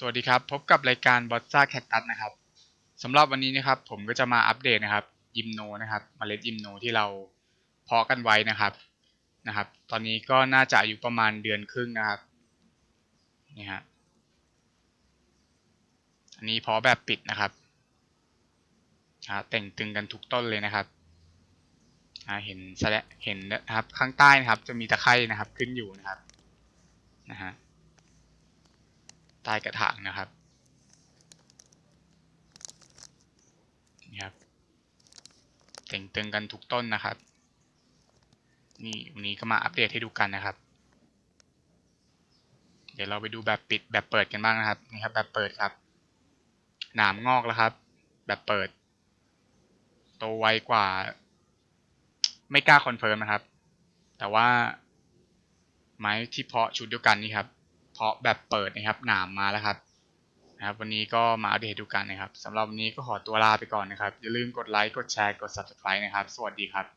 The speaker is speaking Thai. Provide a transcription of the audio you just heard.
สวัสดีครับ พบกับรายการบอสซ่าแคคตัสนะครับสำหรับวันนี้นะครับ ผมก็จะมาอัปเดตนะครับยิมโนนะครับเมล็ดยิมโนที่เราเพาะกันไว้นะครับนะครับ ตอนนี้ก็น่าจะอายุประมาณเดือนครึ่งนะครับนี่ฮะอันนี้เพาะแบบปิดนะครับอ่าแต่งตึงกันทุกต้นเลยนะครับอ่าเห็นแสดเห็นนะครับข้างใต้นะครับ จะมีตะไคร่นะครับขึ้นอยู่นะครับนะฮะ ใต้กระถางนะครับนี่ครับเต่งตึงกันทุกต้นนะครับ นี่วันนี้ก็มาอัปเดตให้ดูกันนะครับ เดี๋ยวเราไปดูแบบปิดแบบเปิดกันบ้างนะครับนี่ครับ แบบเปิดครับ หนามงอกแล้วครับ แบบเปิด โตไวกว่า ไม่กล้าคอนเฟิร์มนะครับ แต่ว่าไม้ที่เพาะชุดเดียวกันนี่ครับ เพาะแบบเปิดนะครับหนามมาแล้วครับนะครับ วันนี้ก็มาอัปเดตดูกันนะครับสำหรับวันนี้ก็ขอตัวลาไปก่อนนะครับ อย่าลืมกดไลค์กดแชร์กด subscribe นะครับ สวัสดีครับ